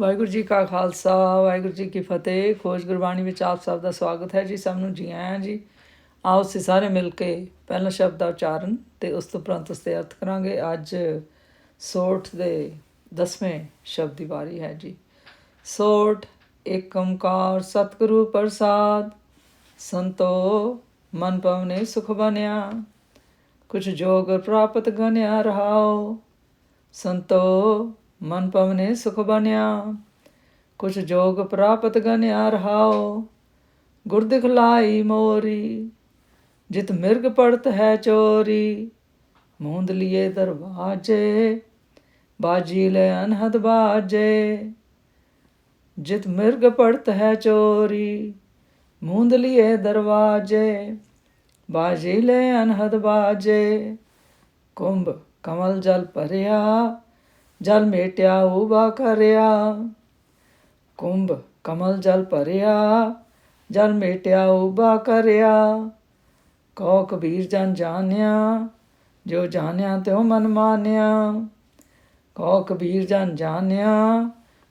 ਵਾਹਿਗੁਰੂ ਜੀ ਕਾ ਖਾਲਸਾ, ਵਾਹਿਗੁਰੂ ਜੀ ਕੀ ਫਤਿਹ। ਖੋਜ ਗੁਰਬਾਣੀ ਵਿੱਚ ਆਪ ਸਭ ਦਾ ਸਵਾਗਤ ਹੈ ਜੀ, ਸਭ ਨੂੰ ਜੀ ਆਇਆਂ ਜੀ। ਆਓ ਅਸੀਂ ਸਾਰੇ ਮਿਲ ਕੇ ਪਹਿਲਾ ਸ਼ਬਦ ਦਾ ਉਚਾਰਨ ਤੇ ਉਸ ਤੋਂ ਉਪਰੰਤ ਉਸ ਦੇ ਅਰਥ ਕਰਾਂਗੇ। ਅੱਜ ਸੋਠ ਦੇ 10ਵੇਂ ਸ਼ਬਦ ਦੀ ਵਾਰੀ ਹੈ ਜੀ। ਸੋਠ ਏਕ ਓੰਕਾਰ ਸਤਿਗੁਰੂ ਪ੍ਰਸਾਦ, ਸੰਤੋ ਮਨ ਪਵਨੇ ਸੁਖ ਬਨਿਆ ਕੁਛ ਜੋਗ ਪ੍ਰਾਪਤ ਗਨਿਆ ਰਹਾਓ, ਸੰਤੋ ਮਨ ਪਵਨੇ ਸੁਖ ਬਨਿਆ ਕੁਛ ਜੋਗ ਪ੍ਰਾਪਤ ਗਨਿਆ ਰਹਾਓ, ਗੁਰ ਦਿਖਲਾਈ ਮੋਰੀ, ਜਿਤ ਮਿਰਗ ਪੜਤ ਹੈ ਚੋਰੀ, ਮੂੰਦ ਲਿਏ ਦਰਵਾਜੇ, ਬਾਜੀ ਲੈ ਅਨਹਦ ਬਾਜੇ, ਜਿਤ ਮਿਰਗ ਪੜਤ ਹੈ ਚੋਰੀ, ਮੂੰਦ ਲਿਏ ਦਰਵਾਜੇ, ਬਾਜੀ ਲੈ ਅਨਹਦ ਬਾਜੇ, ਕੁੰਭ ਕਮਲ ਜਲ ਭਰਿਆ ਜਲ ਮੇਟਿਆ ਉਬਾ ਕਰਿਆ। ਕੁੰਭ ਕਮਲ ਜਲ ਭਰਿਆ, ਜਲ ਮੇਟਿਆ ਉਬਾ ਕਰਿਆ। ਕੋ ਕਬੀਰ ਜਨ ਜਾਣਿਆ, ਜੋ ਜਾਣਿਆ ਤਿਉ ਮਨ ਮਾਨਿਆ। ਕੋ ਕਬੀਰ ਜਨ ਜਾਣਿਆ,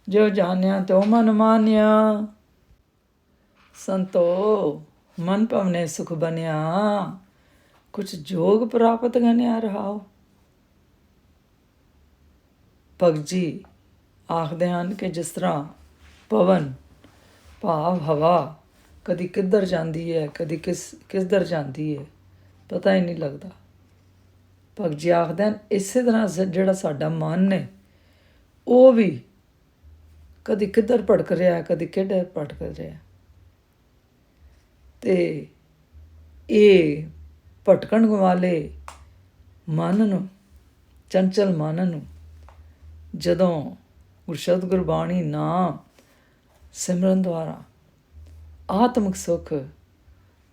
ਜੋ ਜਾਣਿਆ ਤਿਉ ਮਨ ਮਾਨਿਆ। ਸੰਤੋ, ਮਨ ਭਵਨੇ ਸੁਖ ਬਨਿਆ ਕੁਛ ਜੋਗ ਪ੍ਰਾਪਤ ਗਨਿਆ ਰਹਾਓ ਭਗਤ ਜੀ ਆਖਦੇ ਹਨ ਕਿ ਜਿਸ ਤਰ੍ਹਾਂ ਪਵਨ, ਭਾਵ ਹਵਾ ਕਦੀ ਕਿੱਧਰ ਜਾਂਦੀ ਹੈ, ਕਦੀ ਕਿਸ, ਕਿੱਧਰ ਜਾਂਦੀ ਹੈ, ਪਤਾ ਹੀ ਨਹੀਂ ਲੱਗਦਾ। ਭਗਤ ਜੀ ਆਖਦੇ ਹਨ, ਇਸੇ ਤਰ੍ਹਾਂ ਸ- ਜਿਹੜਾ ਸਾਡਾ ਮਨ ਹੈ ਉਹ ਵੀ ਕਦੀ ਕਿੱਧਰ ਭਟਕ ਰਿਹਾ, ਕਦੀ ਕਿੱਧਰ ਭਟਕ ਰਿਹਾ। ਹੈ ਤੇ ਇਹ ਭਟਕਣ ਵਾਲੇ ਮਨ ਨੂੰ, ਚੰਚਲ ਮਨ ਨੂੰ ਜਦੋਂ ਗੁਰਸ਼ਬਦ ਗੁਰਬਾਣੀ ਨਾਮ ਸਿਮਰਨ ਦੁਆਰਾ ਆਤਮਿਕ ਸੁਖ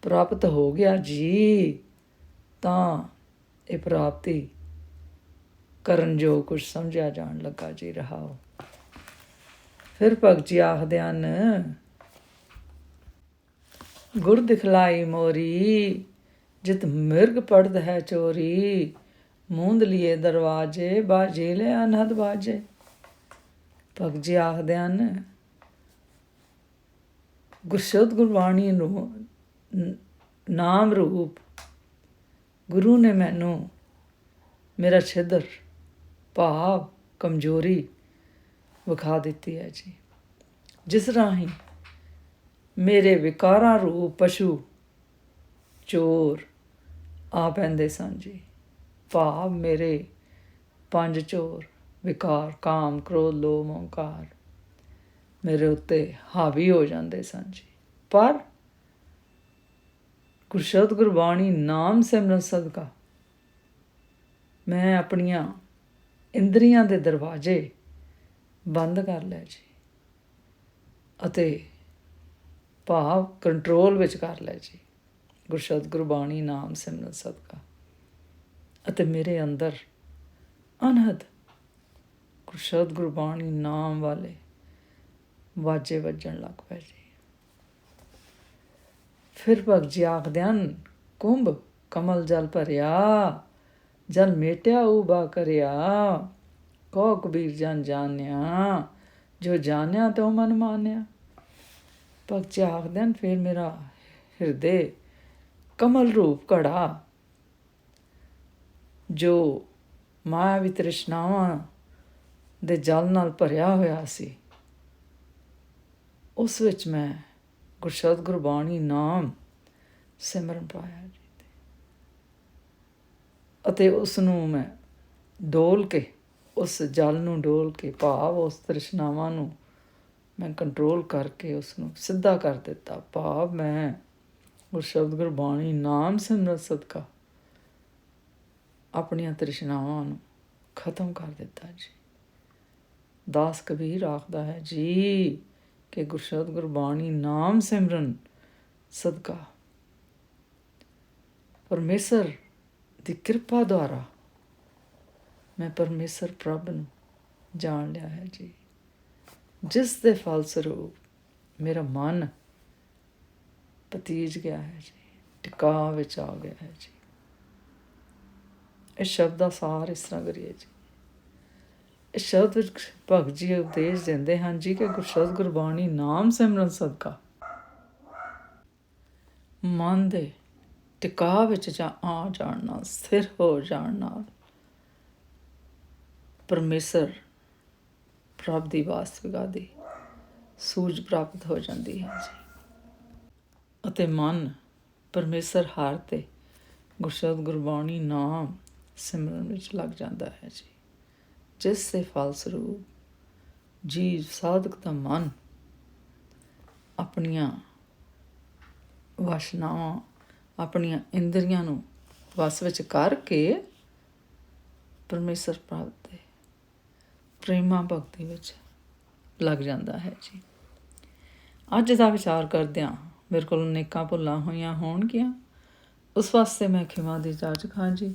ਪ੍ਰਾਪਤ ਹੋ ਗਿਆ ਜੀ, ਤਾਂ ਇਹ ਪ੍ਰਾਪਤੀ ਕਰਨ ਜੋ ਕੁਝ ਸਮਝਿਆ ਜਾਣ ਲੱਗਾ ਜੀ, ਰਹਾਓ। ਫਿਰ ਭਗਤ ਜੀ ਆਖਦੇ ਹਨ, ਗੁਰ ਦਿਖਲਾਈ ਮੋਰੀ, ਜਿਤ ਮਿਰਗ ਪੜਦ ਹੈ ਚੋਰੀ। ਮੂੰਦ ਲਿਏ ਦਰਵਾਜੇ, ਬਾਜੇ ਲੈ ਅਨਹਦ ਬਾਜੇ। ਭਗਤ ਜੀ ਆਖਦੇ ਹਨ ਗੁਰਸ਼ਬਦ ਗੁਰਬਾਣੀ ਨੂੰ, ਨਾਮ ਰੂਪ, ਗੁਰੂ ਨੇ ਮੈਨੂੰ ਮੇਰਾ ਛਿੱਦਰ, ਭਾਵ, ਕਮਜ਼ੋਰੀ ਵਿਖਾ ਦਿੱਤੀ ਹੈ ਜੀ। ਜਿਸ ਰਾਹੀਂ ਮੇਰੇ ਵਿਕਾਰਾਂ ਰੂਪ ਪਸ਼ੂ ਚੋਰ ਆ ਪੈਂਦੇ ਸਨ ਜੀ। ਭਾਵ ਮੇਰੇ ਪੰਜ ਚੋਰ, ਵਿਕਾਰ, ਕਾਮ, ਕ੍ਰੋਧ, ਲੋਭ ਹੰਕਾਰ ਮੇਰੇ ਉੱਤੇ ਹਾਵੀ ਹੋ ਜਾਂਦੇ ਸਨ ਜੀ। ਪਰ ਗੁਰਸ਼ਬਦ ਗੁਰਬਾਣੀ ਨਾਮ ਸਿਮਰਨ ਸਦਕਾ ਮੈਂ ਆਪਣੀਆਂ ਇੰਦਰੀਆਂ ਦੇ ਦਰਵਾਜ਼ੇ ਬੰਦ ਕਰ ਲਏ ਜੀ ਅਤੇ ਭਾਵ ਕੰਟਰੋਲ ਵਿੱਚ ਕਰ ਲਏ ਜੀ। ਗੁਰਸ਼ਬਦ ਗੁਰਬਾਣੀ ਨਾਮ ਸਿਮਰਨ ਸਦਕਾ ਅਤੇ ਮੇਰੇ ਅੰਦਰ ਅਨਹਦ ਗੁਰਸ਼ਬਦ ਗੁਰਬਾਣੀ ਨਾਮ ਵਾਲੇ ਵਾਜੇ ਵੱਜਣ ਲੱਗ ਪਏ ਜੀ ਫਿਰ ਭਗਤ ਜੀ ਆਖਦੇ ਹਨ, ਕੁੰਭ ਕਮਲ ਜਲ ਭਰਿਆ, ਜਲ ਮੇਟਿਆ ਉਬਾ ਕਰਿਆ ਕੋ ਕਬੀਰ ਜਨ ਜਾਣਿਆ, ਜੋ ਜਾਣਿਆ ਤੋ ਮਨ ਮਾਨਿਆ। ਭਗਤ ਜੀ ਆਖਦੇ ਹਨ, ਫਿਰ ਮੇਰਾ ਹਿਰਦੇ ਕਮਲ ਰੂਪ ਘੜਾ ਜੋ ਮਾਇਆ ਤ੍ਰਿਸ਼ਨਾਵਾਂ ਦੇ ਜਲ ਨਾਲ ਭਰਿਆ ਹੋਇਆ ਸੀ, ਉਸ ਵਿੱਚ ਮੈਂ ਗੁਰਸ਼ਬਦ ਗੁਰਬਾਣੀ ਨਾਮ ਸਿਮਰਨ ਪਾਇਆ ਜੀ ਅਤੇ ਉਸ ਨੂੰ ਮੈਂ ਡੋਲ ਕੇ, ਉਸ ਜਲ ਨੂੰ ਡੋਲ ਕੇ, ਭਾਵ ਉਸ ਤ੍ਰਿਸ਼ਨਾਵਾਂ ਨੂੰ ਮੈਂ ਕੰਟਰੋਲ ਕਰਕੇ ਉਸ ਨੂੰ ਸਿੱਧਾ ਕਰ ਦਿੱਤਾ। ਭਾਵ ਮੈਂ ਗੁਰਸ਼ਬਦ ਗੁਰਬਾਣੀ ਨਾਮ ਸਿਮਰਨ ਸਦਕਾ ਆਪਣੀਆਂ ਤ੍ਰਿਸ਼ਨਾਵਾਂ ਨੂੰ ਖਤਮ ਕਰ ਦਿੱਤਾ ਜੀ। ਦਾਸ ਕਬੀਰ ਆਖਦਾ ਹੈ, ਜੀ, ਕਿ ਗੁਰਸ਼ਬਦ ਗੁਰਬਾਣੀ ਨਾਮ ਸਿਮਰਨ ਸਦਕਾ। ਪਰਮੇਸ਼ਰ ਦੀ ਕਿਰਪਾ ਦੁਆਰਾ ਮੈਂ ਪਰਮੇਸ਼ਰ ਪ੍ਰਭ ਨੂੰ ਜਾਣ ਲਿਆ ਹੈ ਜੀ। ਜਿਸ ਦੇ ਫਲਸਰੂਪ ਮੇਰਾ ਮਨ ਪਤੀਜ ਗਿਆ ਹੈ ਜੀ ਟਿਕਾ ਵਿੱਚ ਆ ਗਿਆ ਹੈ ਜੀ। ਇਸ ਸ਼ਬਦ ਦਾ ਸਾਰ ਇਸ ਤਰ੍ਹਾਂ ਕਰੀਏ ਜੀ। ਇਸ ਸ਼ਬਦ ਵਿੱਚ ਭਗਤ ਜੀ ਉਪਦੇਸ਼ ਦਿੰਦੇ ਹਨ ਜੀ ਕਿ ਗੁਰਸ਼ਬਦ ਗੁਰਬਾਣੀ ਨਾਮ ਸਿਮਰਨ ਸਦਕਾ। ਮਨ ਦੇ ਟਿਕਾ ਵਿੱਚ ਜਾਂ ਆ ਜਾਣ ਨਾਲ, ਸਥਿਰ ਹੋ ਜਾਣ ਨਾਲ ਪਰਮੇਸ਼ਰ ਪ੍ਰਭ ਦੀ ਵਾਸਤਵਿਕਤਾ ਦੀ ਸੂਝ ਪ੍ਰਾਪਤ ਹੋ ਜਾਂਦੀ ਹੈ ਜੀ। ਅਤੇ ਮਨ ਪਰਮੇਸ਼ਰ ਹਾਰ ਤੇ ਗੁਰਸ਼ਬਦ ਗੁਰਬਾਣੀ ਨਾਮ ਸਿਮਰਨ ਵਿੱਚ ਲੱਗ ਜਾਂਦਾ ਹੈ ਜੀ। ਜਿਸ ਦੇ ਫਲਸਰੂਪ ਜੀਵ ਸਾਧਕ ਦਾ ਮਨ ਆਪਣੀਆਂ ਵਾਸ਼ਨਾਵਾਂ, ਆਪਣੀਆਂ ਇੰਦਰੀਆਂ ਨੂੰ ਵਸ ਵਿੱਚ ਕਰਕੇ ਪਰਮੇਸ਼ਰ ਪ੍ਰਾਪਤ ਦੇ ਪ੍ਰੇਮਾ ਭਗਤੀ ਵਿੱਚ ਲੱਗ ਜਾਂਦਾ ਹੈ ਜੀ। ਅੱਜ ਦਾ ਵਿਚਾਰ ਕਰਦਿਆਂ ਮੇਰੇ ਕੋਲ ਅਨੇਕਾਂ ਭੁੱਲਾਂ ਹੋਈਆਂ ਹੋਣਗੀਆਂ। ਉਸ ਵਾਸਤੇ ਮੈਂ ਖਿਮਾ ਦੀ ਜਾਚ ਖਾਂ ਜੀ।